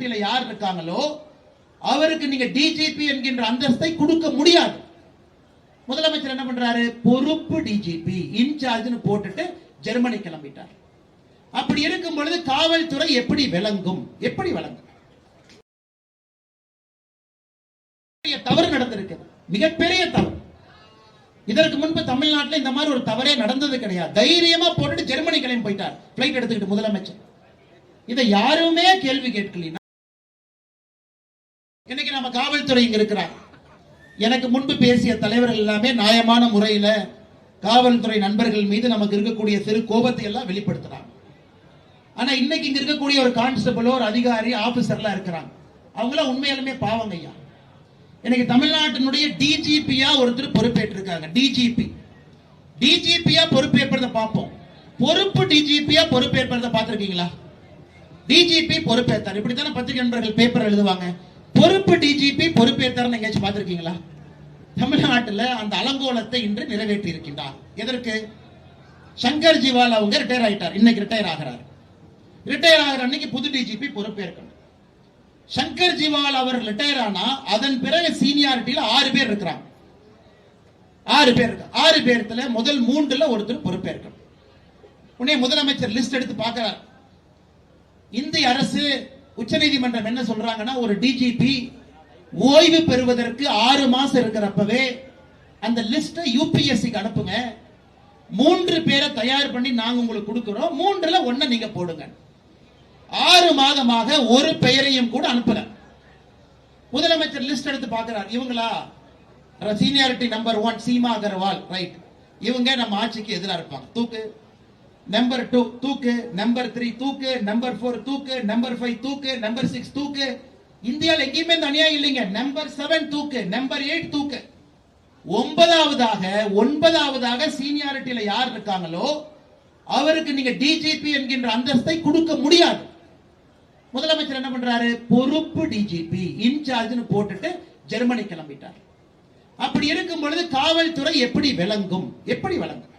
கமிட்டியில யார் இருக்காங்களோ அவருக்கு நீங்க டிஜிபி என்கின்ற அந்தஸ்தை கொடுக்க முடியாது. முதலமைச்சர் என்ன பண்றாரு? பொறுப்பு டிஜிபி இன்சார்ஜ்னு போட்டுட்டு ஜெர்மனி கிளம்பிட்டார். அப்படி இருக்கும் பொழுது காவல்துறை எப்படி விளங்கும்? எப்படி விளங்கும்? தவறு நடந்திருக்கு மிகப்பெரிய தவறு. இதற்கு முன்பு தமிழ்நாட்டில் இந்த மாதிரி ஒரு தவறே நடந்தது கிடையாது. தைரியமா போட்டுட்டு ஜெர்மனி கிளம்பி போயிட்டார். பிளைட் எடுத்துக்கிட்டு முதலமைச்சர். இதை யாருமே கேள்வி கேட்கலாம் இன்னைக்கு நம்ம காவல்துறை இங்க இருக்கிறாங்க. எனக்கு முன்பு பேசிய தலைவர்கள் எல்லாமே நியாயமான முறையில காவல்துறை நண்பர்கள் மீது நமக்கு இருக்கக்கூடிய சிறு கோபத்தை எல்லாம் வெளிப்படுத்துறாங்க. ஆனா இன்னைக்கு இங்க இருக்கக்கூடிய ஒரு கான்ஸ்டபிளோ ஒரு அதிகாரி ஆபீசர்லாம் இருக்கிறாங்க. அவங்களாம் உண்மையாலுமே பாவங்க ஐயா. இன்னைக்கு தமிழ்நாட்டினுடைய டிஜிபியா ஒருத்தர் பொறுப்பேற்றிருக்காங்க டிஜிபி டிஜிபியா பொறுப்பேற்பதை பார்ப்போம். பொறுப்பு டிஜிபியா பொறுப்பேற்பதை பார்த்திருக்கீங்களா? டிஜிபி பொறுப்பேற்றார். இப்படித்தானே பத்திரிகை நண்பர்கள் பேப்பர் எழுதுவாங்க? பொறுப்பு டிஜிபி பொறுப்பேற்றார் எங்கேயாச்சும் பார்த்திருக்கீங்களா? தமிழ்நாட்டில் அந்த அலங்கோலத்தை இன்று நிறைவேற்றி இருக்கின்றார் எதற்கு? சங்கர் ஜிவால் அவங்க ரிட்டையர் ஆயிட்டார். இன்னைக்கு ரிட்டையர் ஆகிறார். ரிட்டையர் ஆகிற அன்னைக்கு புது டிஜிபி பொறுப்பேற்கணும் சங்கர் ஜிவால் அவர் ரிட்டையர் ஆனா அதன் பிறகு சீனியாரிட்டியில ஆறு பேர் இருக்கிறாங்க. ஆறு பேர் ஆறு பேர்த்துல முதல் மூன்றுல ஒருத்தர் பொறுப்பேற்கணும் உடனே முதலமைச்சர் லிஸ்ட் எடுத்து பார்க்கிறார். இந்திய அரசு உச்சநீதிமன்றம் என்ன சொல்றாங்கன்னா ஒரு டிஜிபி ஓய்வு பெறுவதற்கு ஆறு மாசம் இருக்கிறப்பவே அந்த லிஸ்ட யூபிஎஸ்சிக்கு அனுப்புங்க. மூன்று பேரை தயார் பண்ணி நாங்க உங்களுக்கு கொடுக்கிறோம். மூன்றுல ஒன்ன நீங்க போடுங்க. ஆறு மாதமாக ஒரு பெயரையும் கூட அனுப்பல. முதலமைச்சர் லிஸ்ட் எடுத்து பார்க்கிறார். இவங்களா? Seniority number one Seema Agarwal right இவங்க நம்ம ஆட்சிக்கு எதிராக இருப்பாங்க. தூக்கு. நம்பர் டூ தூக்கு. நம்பர் த்ரீ தூக்கு. நம்பர் ஃபோர் தூக்கு. நம்பர் ஃபைவ் தூக்கு. நம்பர் சிக்ஸ் தூக்கு. இந்தியாவில் எங்கேயுமே இந்த அநியாயம் இல்லைங்க. நம்பர் செவன் தூக்கு. நம்பர் எயிட் தூக்கு. ஒன்பதாவதாக ஒன்பதாவதாக சீனியாரிட்டியில யார் இருக்காங்களோ அவருக்கு நீங்க டிஜிபி என்கின்ற அந்தஸ்தை கொடுக்க முடியாது. முதலமைச்சர் என்ன பண்றாரு? பொறுப்பு டிஜிபி இன்சார்ஜ்னு போட்டுட்டு ஜெர்மனி கிளம்பிட்டார். அப்படி இருக்கும் பொழுது காவல்துறை எப்படி விளங்கும்? எப்படி விளங்கும்?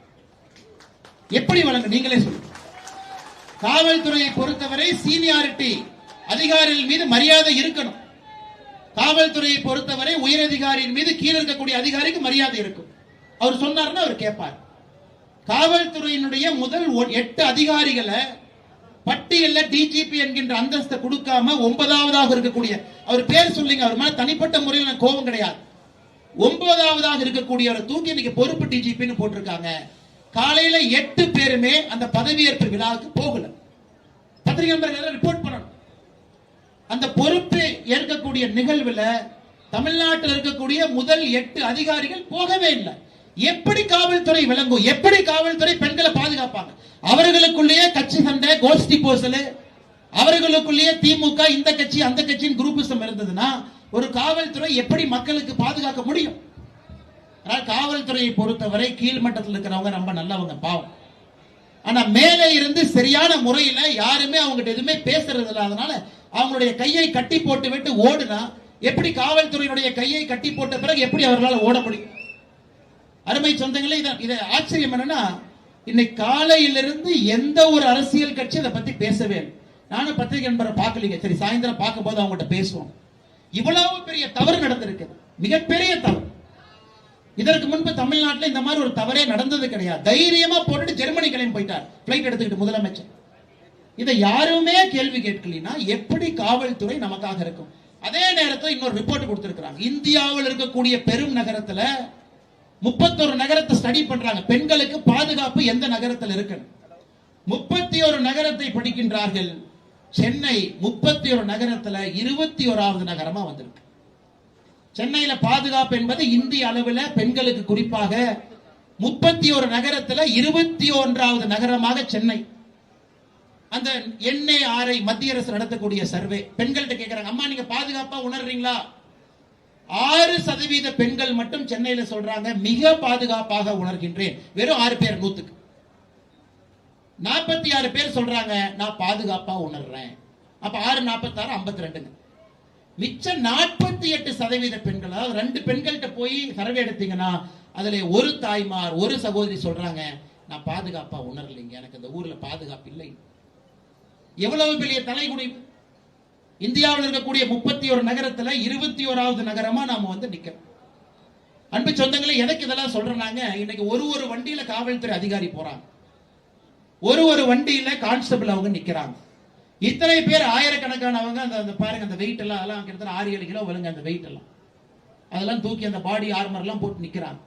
எப்படி வழங்க நீங்களே சொல்லுங்க. காவல்துறையை பொறுத்தவரை சீனியாரிட்டி அதிகாரிகள் மீது மரியாதை இருக்கணும். காவல்துறையை பொறுத்தவரை உயரதிகாரியின் மீது கீழே இருக்கக்கூடிய அதிகாரிக்கு மரியாதை இருக்கும். அவர் சொன்னார்னா அவர் கேட்பார். காவல்துறையினுடைய முதல் எட்டு அதிகாரிகளை பட்டியல்ல டிஜிபி என்கின்ற அந்தஸ்தை கொடுக்காம ஒன்பதாவதாக இருக்கக்கூடிய அவர் பேர் சொல்லிங்க அவர் மேல தனிப்பட்ட முறையில் எனக்கு கோபம் கிடையாது. ஒன்பதாவதாக இருக்கக்கூடியவரை தூக்கி இன்னைக்கு பொறுப்பு டிஜிபின்னு போட்டிருக்காங்க. காலையில எட்டு பேருமே அந்த பதவியேற்பு விழாவுக்கு போகல. பத்திரிகை நம்பர் ரிப்போர்ட் பண்ணணும். அந்த பொறுப்பு ஏற்கக்கூடிய நிகழ்வுல தமிழ்நாட்டில் இருக்கக்கூடிய முதல் எட்டு அதிகாரிகள் போகவே இல்லை. எப்படி காவல்துறை விளங்கும்? எப்படி காவல்துறை பெண்களை பாதுகாப்பாங்க? அவர்களுக்குள்ளேயே கட்சி சண்டை கோஷ்டி போசல் அவர்களுக்குள்ளேயே திமுக இந்த கட்சி அந்த கட்சியின் குரூப்பிசம் இருந்ததுன்னா ஒரு காவல்துறை எப்படி மக்களுக்கு பாதுகாக்க முடியும்? ஆனால் காவல்துறையை பொறுத்தவரை கீழ்மட்டத்தில் இருக்கிறவங்க ரொம்ப நல்லவங்க பாவம். ஆனா மேலே இருந்து சரியான முறையில யாருமே அவங்ககிட்ட எதுவுமே பேசுறது இல்ல. அதனால அவங்களுடைய கையை கட்டி போட்டு விட்டு ஓடுனா எப்படி காவல்துறையினுடைய கையை கட்டி போட்ட பிறகு எப்படி அவர்களால் ஓட முடியும்? அருமை சொந்தங்களே இதை இதை ஆச்சரியம் என்னன்னா இன்னைக்கு காலையிலிருந்து எந்த ஒரு அரசியல் கட்சி அதை பத்தி பேசவே நானும் பத்திரிகை நண்பரை பார்க்கலீங்க. சரி சாயந்தரம் பார்க்கும் போது அவங்ககிட்ட பேசுவோம். இவ்வளவு பெரிய தவறு நடந்திருக்கு. மிகப்பெரிய தவறு. இதற்கு முன்பு தமிழ்நாட்டில் இந்த மாதிரி ஒரு தவறே நடந்தது கிடையாது. தைரியமா போட்டுட்டு ஜெர்மனி கிளம்பி போயிட்டார். பிளைட் எடுத்துக்கிட்டு முதலமைச்சர். இதை யாருமே கேள்வி கேட்கலனா எப்படி காவல்துறை நமக்காக இருக்கும்? அதே நேரத்தில் இன்னொரு ரிப்போர்ட் கொடுத்திருக்கிறாங்க. இந்தியாவில் இருக்கக்கூடிய பெரும் நகரத்துல முப்பத்தொரு நகரத்தை ஸ்டடி பண்றாங்க. பெண்களுக்கு பாதுகாப்பு எந்த நகரத்தில் இருக்கு முப்பத்தி ஒரு நகரத்தை படிக்கின்றார்கள். சென்னை முப்பத்தி ஒரு நகரத்துல இருபத்தி ஓராவது நகரமா வந்திருக்கு. சென்னையில பாதுகாப்பு என்பது இந்திய அளவில் பெண்களுக்கு குறிப்பாக முப்பத்தி ஒரு நகரத்துல இருபத்தி ஒன்றாவது நகரமாக சென்னை. அந்த எண்ணெய் ஆரை மத்திய அரசு நடத்தக்கூடிய சர்வே. பெண்கள்கிட்ட கேட்கிறாங்க அம்மா நீங்க பாதுகாப்பா உணர்றீங்களா? ஆறு சதவீத பெண்கள் மட்டும் சென்னையில சொல்றாங்க மிக பாதுகாப்பாக உணர்கின்றேன். வெறும் ஆறு பேர் நூத்துக்கு. நாற்பத்தி ஆறு பேர் சொல்றாங்க நான் பாதுகாப்பா உணர்றேன். அப்ப ஆறு நாற்பத்தாறு ஐம்பத்தி ரெண்டுங்க. மிச்சம் நாற்பத்தி எட்டு சதவீத பெண்கள் அதாவது ரெண்டு பெண்கள்கிட்ட போய் சர்வே எடுத்தீங்கன்னா அதுல ஒரு தாய்மார் ஒரு சகோதரி சொல்றாங்க நான் பாதுகாப்பா உணரலைங்க. எனக்கு இந்த ஊர்ல பாதுகாப்பு இல்லை. எவ்வளவு பெரிய தலைகுனிவு இந்தியாவில் இருக்கக்கூடிய முப்பத்தி ஒரு நகரத்துல இருபத்தி ஓராவது நகரமா நாம வந்து நிக்கிறோம். அன்பு சொந்தங்களே எதற்கு இதெல்லாம் சொல்றாங்க? இன்னைக்கு ஒரு ஒரு வண்டியில காவல்துறை அதிகாரி போறாங்க. ஒரு ஒரு வண்டியில கான்ஸ்டபிள் அவங்க நிக்கிறாங்க. இத்தனை பேர் ஆயிரக்கணக்கானவங்க அந்த அந்த பாருங்க அந்த வெயிட் எல்லாம் அதெல்லாம் கிட்டத்தட்ட ஆறு ஏழு கிலோ வருங்க அந்த வெயிட் எல்லாம். அதெல்லாம் தூக்கி அந்த பாடி ஆர்மர் எல்லாம் போட்டு நிக்கிறாங்க.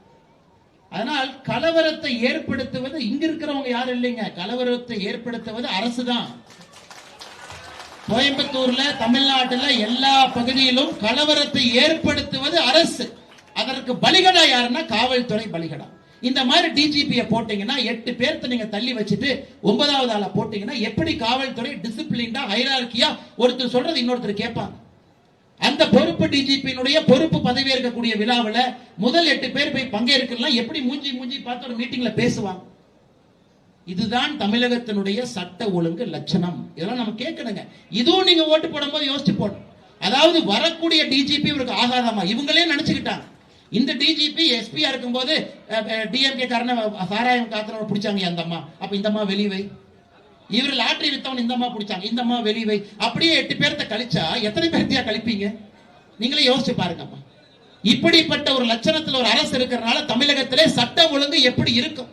அதனால் கலவரத்தை ஏற்படுத்துவது இங்க இருக்கிறவங்க யாரும் இல்லைங்க. கலவரத்தை ஏற்படுத்துவது அரசு தான் கோயம்புத்தூர்ல தமிழ்நாட்டுல எல்லா பகுதியிலும் கலவரத்தை ஏற்படுத்துவது அரசு. அதற்கு பலிகடா யாருன்னா காவல்துறை பலிகடா. இந்த மாதிரி டிஜிபியை போட்டீங்கன்னா எட்டு பேர்த்த நீங்க தள்ளி வச்சுட்டு ஒன்பதாவது ஆளை போட்டீங்கன்னா எப்படி காவல்துறை டிசிப்ளின்டா ஹைரார்கியா ஒருத்தர் சொல்றது இன்னொருத்தர் கேட்பாங்க. அந்த பொறுப்பு டிஜிபியினுடைய பொறுப்பு பதவி இருக்கக்கூடிய முதல் எட்டு பேர் போய் பங்கேற்கலாம் எப்படி மூஞ்சி மூஞ்சி பார்த்து ஒரு மீட்டிங்ல பேசுவாங்க? இதுதான் தமிழகத்தினுடைய சட்ட ஒழுங்கு லட்சணம். இதெல்லாம் நம்ம கேட்கணுங்க. இதுவும் நீங்க ஓட்டு போடும்போது யோசிச்சு போடணும். அதாவது வரக்கூடிய டிஜிபி இவருக்கு ஆகாதமா இவங்களே நினைச்சுக்கிட்டாங்க. இந்த டிஜிபி எஸ்பியா இருக்கும்போது டிஎம்கே காரண சாராயம் காத்துறவங்க பிடிச்சாங்க அந்த அம்மா அப்ப இந்த அம்மா வெளிவை இவர் லாட்டரி வித்தவன் இந்த அம்மா பிடிச்சாங்க இந்த அம்மா வெளிவை அப்படியே எட்டு பேர்த்த கழிச்சா எத்தனை பேர்த்தியா கழிப்பீங்க? நீங்களே யோசிச்சு பாருங்கம்மா. இப்படிப்பட்ட ஒரு லட்சணத்துல ஒரு அரசு இருக்கிறனால தமிழகத்திலே சட்டம் ஒழுங்கு எப்படி இருக்கும்?